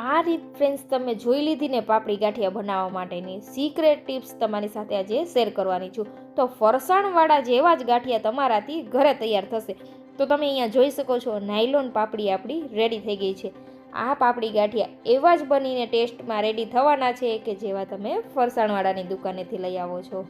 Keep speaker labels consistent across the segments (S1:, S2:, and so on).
S1: આ રીત ફ્રેન્ડ્સ તમે જોઈ લીધી ને પાપડી ગાંઠિયા બનાવવા માટેની સિક્રેટ ટિપ્સ તમારી સાથે આજે શેર કરવાની છું. તો ફરસાણવાળા જેવા જ ગાંઠિયા તમારાથી ઘરે તૈયાર થશે. તો તમે અહીંયા જોઈ શકો છો, નાયલોન પાપડી આપણી રેડી થઈ ગઈ છે. આ પાપડી ગાંઠિયા એવા જ બનીને ટેસ્ટમાં રેડી થવાના છે કે જેવા તમે ફરસાણવાળાની દુકાનેથી લઈ આવો છો.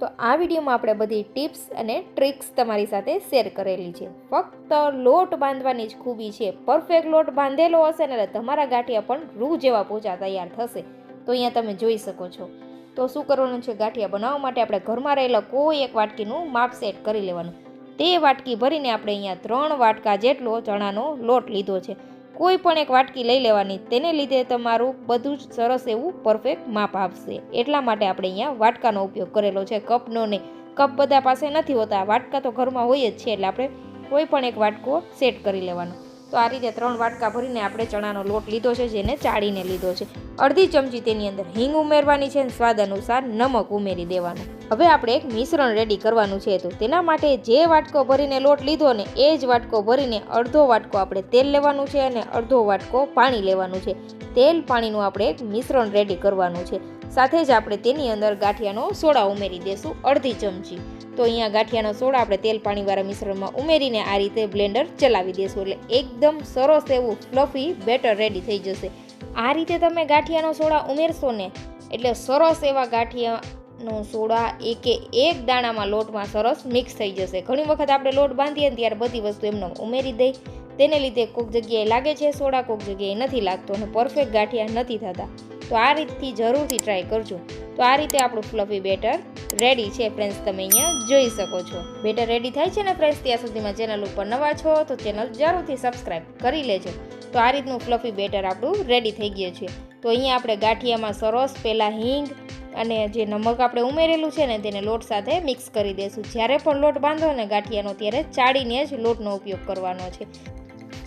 S1: તો આ વિડીયોમાં આપણે બધી ટિપ્સ અને ટ્રિક્સ તમારી સાથે શેર કરેલી છે. ફક્ત લોટ બાંધવાની જ ખૂબી છે. પરફેક્ટ લોટ બાંધેલો હશે ને તમારા ગાંઠિયા પણ રૂ જેવા પોચા તૈયાર થશે. તો અહીંયા તમે જોઈ શકો છો. તો શું કરવાનું છે? ગાંઠિયા બનાવવા માટે આપણે ઘરમાં રહેલા કોઈ એક વાટકીનું માપ સેટ કરી લેવાનું. તે વાટકી ભરીને આપણે અહીંયા ત્રણ વાટકા જેટલો ચણાનો લોટ લીધો છે. કોઈ પણ એક વાટકી લઈ લેવાની. તેને લીધે તમારું બધું જ સરસ એવું પરફેક્ટ માપ આપશે એટલા માટે આપણે અહીંયા વાટકાનો ઉપયોગ કરેલો છે. કપનો નહીં. કપ બધા પાસે નથી હોતા. વાટકા તો ઘરમાં હોય જ છે, એટલે આપણે કોઈ પણ એક વાટકો સેટ કરી લેવાનો. તો આ રીતે ત્રણ વાટકા ભરીને આપણે ચણાનો લોટ લીધો છે, જેને ચાળીને લીધો છે. અડધી ચમચી તેની અંદર હિંગ ઉમેરવાની છે અને સ્વાદ અનુસાર નમક ઉમેરી દેવાનું. હવે આપણે એક મિશ્રણ રેડી કરવાનું છે તો તેના માટે જે વાટકો ભરીને લોટ લીધો ને એ જ વાટકો ભરીને અડધો વાટકો આપણે તેલ લેવાનું છે અને અડધો વાટકો પાણી લેવાનું છે. તેલ પાણીનું આપણે એક મિશ્રણ રેડી કરવાનું છે. સાથે જ આપણે તેની અંદર ગાંઠિયાનો સોડા ઉમેરી દેશું અડધી ચમચી. તો અહીંયા ગાંઠિયાનો સોડા આપણે તેલ પાણીવાળા મિશ્રણમાં ઉમેરીને આ રીતે બ્લેન્ડર ચલાવી દેશું એટલે એકદમ સરસ એવું ફ્લફી, બેટર રેડી થઈ જશે. આ રીતે તમે ગાંઠિયાનો સોડા ઉમેરશો ને એટલે સરસ એવા ગાંઠિયાનો સોડા એકે એક દાણામાં લોટમાં સરસ મિક્સ થઈ જશે. ઘણી વખત આપણે લોટ બાંધીએ ને ત્યારે બધી વસ્તુ એમને ઉમેરી દઈ. તેને લીધે કોઈક જગ્યાએ લાગે છે સોડા, કોઈક જગ્યાએ નથી લાગતો અને પરફેક્ટ ગાંઠિયા નથી થતા. તો આ રીતથી જરૂરથી ટ્રાય કરજો. તો આ રીતે આપણું ફ્લફી બેટર રેડી છે ફ્રેન્ડ્સ તમે અહીંયા જોઈ શકો છો. બેટર રેડી થાય છે ને ફ્રેન્ડ્સ ત્યાં સુધીમાં ચેનલ ઉપર નવા છો તો ચેનલ જરૂરથી સબસ્ક્રાઈબ કરી લેજો. તો આ રીતનું ફ્લફી બેટર આપણું રેડી થઈ ગયું છે. તો અહીંયા આપણે ગાંઠિયામાં સરસ પહેલાં હિંગ અને જે નમક આપણે ઉમેરેલું છે ને તેને લોટ સાથે મિક્સ કરી દઈશું જ્યારે પણ લોટ બાંધો ને ગાંઠિયાનો ત્યારે ચાળીને જ લોટનો ઉપયોગ કરવાનો છે.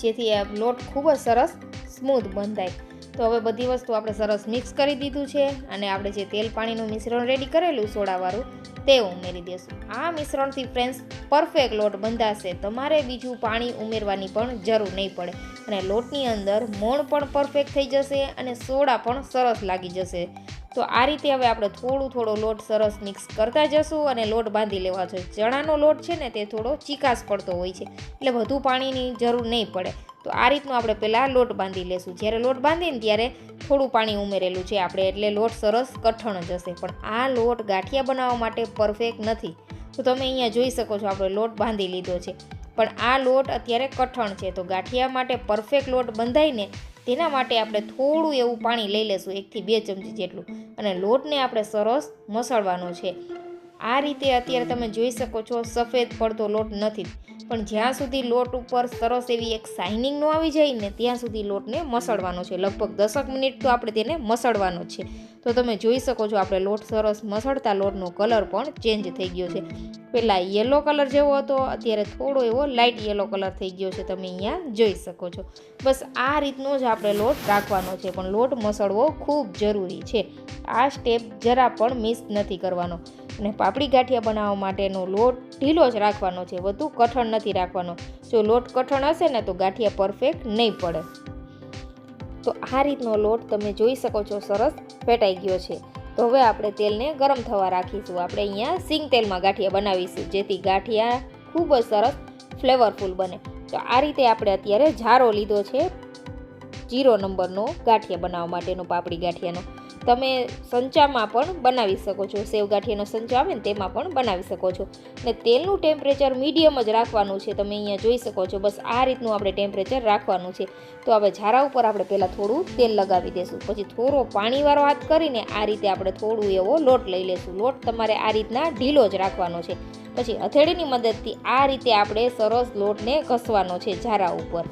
S1: જેથી આ લોટ ખૂબ જ સરસ સ્મૂથ બંધાય. તો હવે બધી વસ્તુ આપણે સરસ મિક્સ કરી દીધું છે અને આપણે જે તેલ પાણીનું મિશ્રણ રેડી કરેલું સોડાવાળું, તે ઉમેરી દઈશું આ મિશ્રણથી ફ્રેન્ડ્સ પરફેક્ટ લોટ બંધાશે. તમારે બીજું પાણી ઉમેરવાની પણ જરૂર નહીં પડે. અને લોટની અંદર મોણ પણ પરફેક્ટ થઈ જશે અને સોડા પણ સરસ લાગી જશે. તો આ રીતે હવે આપણે થોડું થોડો લોટ સરસ મિક્સ કરતા જશું અને લોટ બાંધી લેવા જોઈએ ચણાનો લોટ છે ને તે થોડો ચીકાશ પડતો હોય છે, એટલે વધુ પાણીની જરૂર નહીં પડે. તો આ રીતનું આપણે પહેલાં લોટ બાંધી લેશું. જ્યારે લોટ બાંધીને ત્યારે થોડું પાણી ઉમેરેલું છે આપણે, એટલે લોટ સરસ કઠણ જશે. પણ આ લોટ ગાંઠિયા બનાવવા માટે પરફેક્ટ નથી. તો તમે અહીંયા જોઈ શકો છો આપણે લોટ બાંધી લીધો છે. પણ આ લોટ અત્યારે કઠણ છે. તો ગાંઠિયા માટે પરફેક્ટ લોટ બંધાઈને તેના માટે આપણે થોડું એવું પાણી લઈ લેશું, એકથી બે ચમચી જેટલું. અને લોટને આપણે સરસ મસળવાનો છે. આ રીતે અત્યારે તમે જોઈ શકો છો, સફેદ પડતો લોટ નથી. પણ જ્યાં સુધી લોટ ઉપર સરસ એવી એક શાઇનિંગ ન આવી જાય ને, ત્યાં સુધી લોટને મસળવાનો છે. લગભગ દસક મિનિટ તો આપણે તેને મસળવાનો છે. તો તમે જોઈ શકો છો, આપણે લોટ સરસ મસળતા લોટનો કલર પણ ચેન્જ થઈ ગયો છે. પહેલાં યલો કલર જેવો હતો, અત્યારે થોડો એવો લાઇટ યલો કલર થઈ ગયો છે, તમે અહીંયા જોઈ શકો છો. બસ આ રીતનો જ આપણે લોટ રાખવાનો છે, પણ લોટ મસળવો ખૂબ જરૂરી છે. આ સ્ટેપ જરા પણ મિસ નથી કરવાનો. અને પાપડી ગાંઠિયા બનાવવા માટેનો લોટ ઢીલો જ રાખવાનો છે. વધુ કઠણ નથી રાખવાનો. જો લોટ કઠણ હશે ને તો ગાંઠિયા પરફેક્ટ નહીં પડે. તો આ રીતનો લોટ તમે જોઈ શકો છો, સરસ ફેટાઈ ગયો છે. તો હવે આપણે તેલને ગરમ થવા રાખીશું. આપણે અહીંયા સિંગ તેલમાં ગાંઠિયા બનાવીશું, જેથી ગાંઠિયા ખૂબ જ સરસ ફ્લેવરફુલ બને. તો આ રીતે આપણે અત્યારે ઝારો લીધો છે, જીરો નંબરનો ગાંઠિયા બનાવવા માટેનો પાપડી ગાંઠિયાનો. તમે સંચામાં પણ બનાવી શકો છો. સેવગાંઠિયાનો સંચો આવે ને તેમાં પણ બનાવી શકો છો. ને તેલનું ટેમ્પરેચર મીડિયમ જ રાખવાનું છે. તમે અહીંયા જોઈ શકો છો. બસ આ રીતનું આપણે ટેમ્પરેચર રાખવાનું છે. તો હવે ઝારા ઉપર આપણે પહેલાં થોડું તેલ લગાવી દઈશું પછી થોડો પાણીવાળો હાથ કરીને આ રીતે આપણે થોડું એવો લોટ લઈ લેશું. લોટ તમારે આ રીતના ઢીલો જ રાખવાનો છે. પછી હથેળીની મદદથી આ રીતે આપણે સરસ લોટને ઘસવાનો છે ઝારા ઉપર.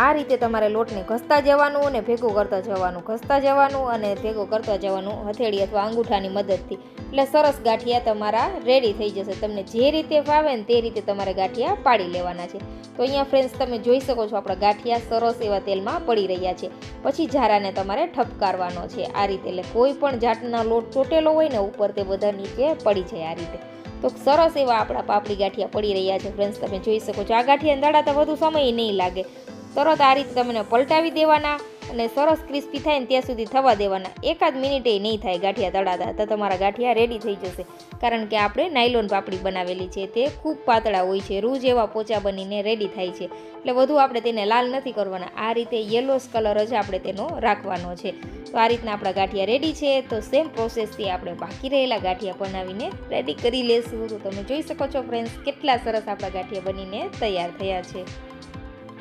S1: આ રીતે તમારે લોટને ઘસતા જવાનું અને ભેગું કરતા જવાનું. ઘસતા જવાનું અને ભેગું કરતા જવાનું હથેળી અથવા અંગૂઠાની મદદથી. એટલે સરસ ગાંઠિયા તમારા રેડી થઈ જશે. તમને જે રીતે ફાવે ને તે રીતે તમારે ગાંઠિયા પાડી લેવાના છે. તો અહીંયા ફ્રેન્ડ્સ તમે જોઈ શકો છો આપણા ગાંઠિયા સરસ એવા તેલમાં પડી રહ્યા છે. પછી ઝારાને તમારે ઠપકારવાનો છે. આ રીતે એટલે કોઈ પણ જાતના લોટ ચોટેલો હોય ને ઉપર તે બધા નીચે પડી જાય આ રીતે. તો સરસ એવા આપણા પાપડી ગાંઠિયા પડી રહ્યા છે. ફ્રેન્ડ્સ તમે જોઈ શકો છો આ ગાંઠિયા તો વધુ સમય નહીં લાગે. તરત આ રીતે તમને પલટાવી દેવાના અને સરસ ક્રિસ્પી થાય ને ત્યાં સુધી થવા દેવાના. એકાદ મિનિટે નહીં થાય ગાંઠિયા તળાતા, તો તમારા ગાંઠિયા રેડી થઈ જશે. કારણ કે આપણે નાયલોન પાપડી બનાવેલી છે, તે ખૂબ પાતળા હોય છે, રૂ જેવા પોચા બનીને રેડી થાય છે. એટલે વધુ આપણે તેને લાલ નથી કરવાના. આ રીતે યલોસ કલર જ આપણે તેનો રાખવાનો છે. તો આ રીતના આપણા ગાંઠિયા રેડી છે, તો સેમ પ્રોસેસથી આપણે બાકી રહેલા ગાંઠિયા બનાવીને રેડી કરી લેશું. તો તમે જોઈ શકો છો ફ્રેન્ડ્સ કેટલા સરસ આપણા ગાંઠિયા બનીને તૈયાર થયા છે.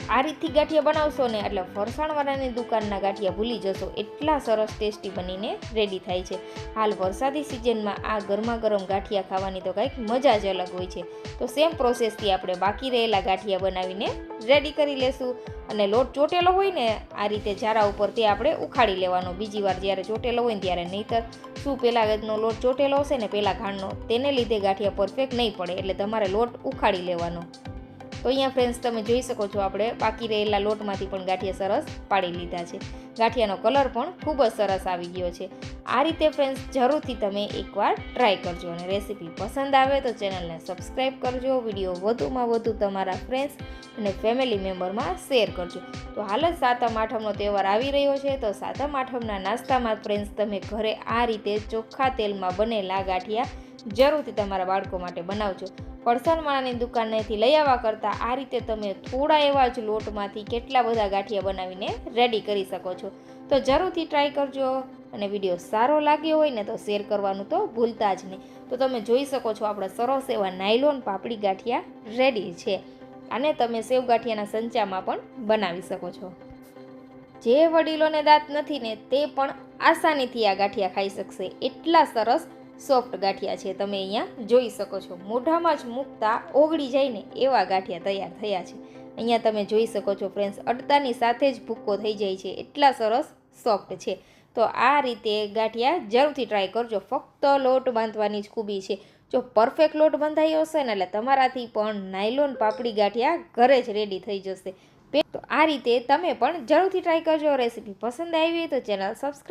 S1: આ રીતથી ગાંઠિયા બનાવશો ને એટલે ફરસાણવાળાની દુકાનના ગાંઠિયા ભૂલી જશો. એટલા સરસ ટેસ્ટી બનીને રેડી થાય છે. હાલ વરસાદી સિઝનમાં આ ગરમા ગરમ ગાંઠિયા ખાવાની તો કંઈક મજા જ અલગ હોય છે. તો સેમ પ્રોસેસથી આપણે બાકી રહેલા ગાંઠિયા બનાવીને રેડી કરી લેશું. અને લોટ ચોટેલો હોય ને, આ રીતે જારા ઉપર તે આપણે ઉખાડી લેવાનો. બીજી વાર જ્યારે ચોટેલો હોય ને ત્યારે નહીંતર. શું પહેલાંનો લોટ ચોટેલો હશે ને પહેલાં ઘાણનો? તેને લીધે ગાંઠિયા પરફેક્ટ નહીં પડે, એટલે તમારે લોટ ઉખાડી લેવાનો. તો અહીંયા ફ્રેન્ડ્સ તમે જોઈ શકો છો આપણે બાકી રહેલા લોટમાંથી પણ ગાંઠિયા સરસ પાડી લીધા છે. ગાંઠિયાનો કલર પણ ખૂબ જ સરસ આવી ગયો છે. આ રીતે ફ્રેન્ડ્સ જરૂરથી તમે એકવાર ટ્રાય કરજો અને રેસીપી પસંદ આવે તો ચેનલને સબસ્ક્રાઈબ કરજો વીડિયો વધુમાં વધુ તમારા ફ્રેન્ડ્સ અને ફેમિલી મેમ્બરમાં શેર કરજો. તો હાલ જ સાતમ આઠમનો તહેવાર આવી રહ્યો છે તો સાતમ આઠમના નાસ્તામાં ફ્રેન્ડ્સ તમે ઘરે આ રીતે ચોખ્ખા તેલમાં બનેલા ગાંઠિયા જરૂરથી તમારા બાળકો માટે બનાવજો. ફરસાણવાળાની દુકાનેથી લઈ આવવા કરતાં આ રીતે તમે થોડા એવા જ લોટમાંથી કેટલા બધા ગાંઠિયા બનાવીને રેડી કરી શકો છો. તો જરૂરથી ટ્રાય કરજો અને વીડિયો સારો લાગ્યો હોય ને તો શેર કરવાનું તો ભૂલતા જ નહીં. તો તમે જોઈ શકો છો આપણા સરસ એવા નાયલોન પાપડી ગાંઠિયા રેડી છે. અને તમે સેવ ગાંઠિયાના સંચામાં પણ બનાવી શકો છો. જે વડીલોને દાંત નથી ને તે પણ આસાનીથી આ ગાંઠિયા ખાઈ શકશે. એટલા સરસ સોફ્ટ ગાંઠિયા છે, તમે અહીંયા જોઈ શકો છો. મોઢામાં જ મૂકતા ઓગળી જાય ને એવા ગાંઠિયા તૈયાર થયા છે. અહીંયા તમે જોઈ શકો છો ફ્રેન્ડ્સ, અડતાની સાથે જ ભૂક્કો થઈ જાય છે. એટલા સરસ સોફ્ટ છે. તો આ રીતે ગાંઠિયા જરૂરથી ટ્રાય કરજો. ફક્ત લોટ બાંધવાની જ ખૂબી છે. જો પરફેક્ટ લોટ બંધાયો હશે ને, એટલે તમારાથી પણ નાયલોન પાપડી ગાંઠિયા ઘરે જ રેડી થઈ જશે. તો આ રીતે તમે પણ જરૂરથી ટ્રાય કરજો. રેસીપી પસંદ આવી હોય તો ચેનલ સબસ્ક્રાઈબ